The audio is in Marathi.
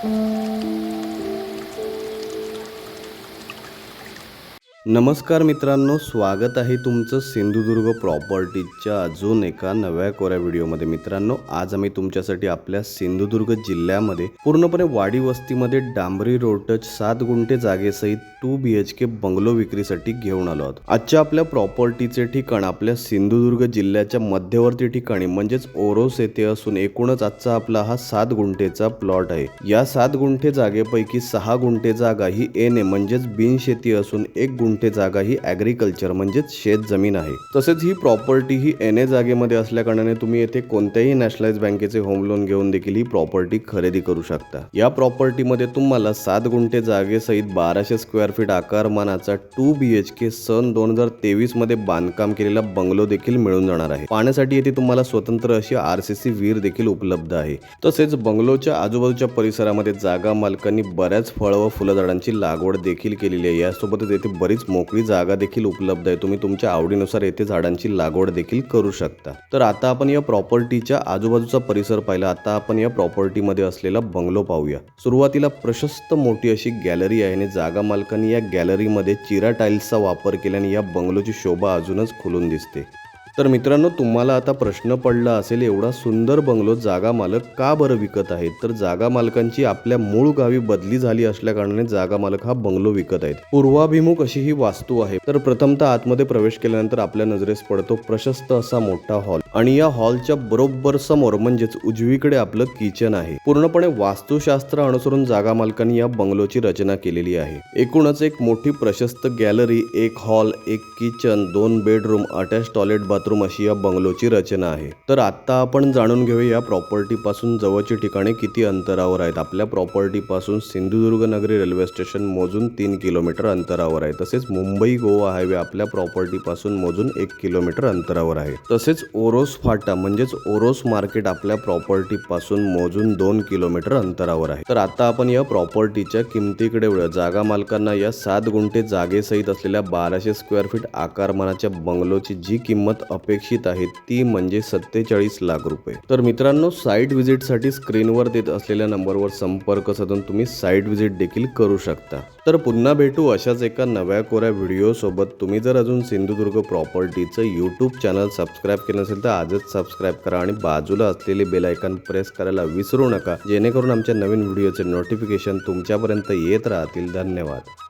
Música नमस्कार मित्रांनो स्वागत आहे तुमचं सिंधुदुर्ग प्रॉपर्टीच्या अजून एका नव्या कोऱ्या व्हिडिओमध्ये. मित्रांनो आज आम्ही तुमच्यासाठी आपल्या सिंधुदुर्ग जिल्ह्यामध्ये पूर्णपणे वाडी वस्तीमध्ये डांबरी रोड टच सात गुंठे जागेसहित two B H K bungalow विक्रीसाठी घेऊन आलो आहोत. आजच्या आपल्या प्रॉपर्टीचे ठिकाण आपल्या सिंधुदुर्ग जिल्ह्याच्या मध्यवर्ती ठिकाणी म्हणजेच ओरोस येथे असून एकूणच आजचा आपला हा सात गुंठेचा प्लॉट आहे. या सात गुंठे जागेपैकी सहा गुंठे जागा ही एन ए म्हणजेच बिनशेती असून एक गुंठे जागा ही ॲग्रिकल्चर म्हणजेच शेत जमीन आहे. तसेच ही प्रॉपर्टी ही एन ए जागेमध्ये असल्याकारणाने तुम्ही येथे कोणत्याही नॅशनलाइज बँकेचे होम लोन घेऊन देखील ही प्रॉपर्टी खरेदी करू शकता. या प्रॉपर्टीमध्ये तुम्हाला सात गुंठे जागेसहित बाराशे स्क्वेअर फीट आकारमानाचा टू बी एच के सन दोन हजार तेवीसमध्ये बांधकाम केलेला बंगलो देखील मिळून जाणार आहे. पाहण्यासाठी येथे तुम्हाला स्वतंत्र अशी आर सी सी विहीर देखील उपलब्ध आहे. तसेच बंगलोच्या आजूबाजूच्या परिसरामध्ये जागा मालकांनी बऱ्याच फळ व फुलझाडांची लागवड देखील केलेली आहे. यासोबतच येथे बरीच मोकळी जागा देखील उपलब्ध आहे. तुम्ही तुमच्या आवडीनुसार येथे झाडांची लागवड देखील करू शकता. तर आता आपण या प्रॉपर्टीच्या आजूबाजूचा परिसर पाहिला. आता आपण या प्रॉपर्टीमध्ये असलेला बंगलो पाहूया. सुरुवातीला प्रशस्त मोठी अशी गॅलरी आहे आणि जागा मालकांनी या गॅलरीमध्ये चिरा टाईल्सचा वापर केल्याने या बंगलोची शोभा अजूनच खुलून दिसते. तर मित्रांनो तुम्हाला आता प्रश्न पडला असेल एवढा सुंदर बंगलो जागा मालक का बरं विकत आहेत? तर जागा मालकांची आपल्या मूळ गावी बदली झाली असल्याकारणाने जागा मालक हा बंगलो विकत आहेत. पूर्वाभिमुख अशी ही वास्तू आहे. तर प्रथमतः आतमध्ये प्रवेश केल्यानंतर आपल्या नजरेस पडतो प्रशस्त असा मोठा हॉल. आणि या हॉलच्या बरोबर समोर म्हणजेच उजवीकडे आपलं किचन आहे. पूर्णपणे वास्तुशास्त्र अनुसरून जागा मालकांनी या बंगलोची रचना केलेली आहे. एकूणच एक मोठी प्रशस्त गॅलरी एक हॉल एक किचन दोन बेडरूम अटॅच टॉयलेट बाथरूम अशी या बंगलोची रचना आहे. तर आता आपण जाणून घेऊया या प्रॉपर्टी पासून जवळची ठिकाणे किती अंतरावर आहेत. आपल्या प्रॉपर्टी पासून सिंधुदुर्ग नगरी रेल्वे स्टेशन मोजून तीन किलोमीटर अंतरावर आहे. तसेच मुंबई गोवा हायवे आपल्या प्रॉपर्टी पासून मोजून एक किलोमीटर अंतरावर आहे. तसेच ओरोस फाटा म्हणजेच ओरोस मार्केट आपल्या प्रॉपर्टी पासून मोजून दोन किलोमीटर अंतरावर आहे. तर आता आपण या प्रॉपर्टीच्या किमतीकडे वळूया. जागा मालकांना या सात गुंठे जागेसहित असलेल्या बाराशे स्क्वेअर फीट आकारमानाच्या बंगलोची जी किंमत अपेक्षित आहे ती म्हणजे सत्तेचाळीस लाख रुपये. तर मित्रांनो साईट व्हिजिटसाठी स्क्रीनवर देत असलेल्या नंबरवर संपर्क साधून तुम्ही साईट व्हिजिट देखील करू शकता. तर पुन्हा भेटू अशाच एका नव्या कोऱ्या व्हिडिओसोबत तुम्ही जर अजून सिंधुदुर्ग प्रॉपर्टीचं यूट्यूब चॅनल सबस्क्राईब केलं नसेल तर आजच सबस्क्राईब करा आणि बाजूला असलेले बेलायकन प्रेस करायला विसरू नका. जेणेकरून आमच्या नवीन व्हिडिओचे नोटिफिकेशन तुमच्यापर्यंत येत राहतील. धन्यवाद.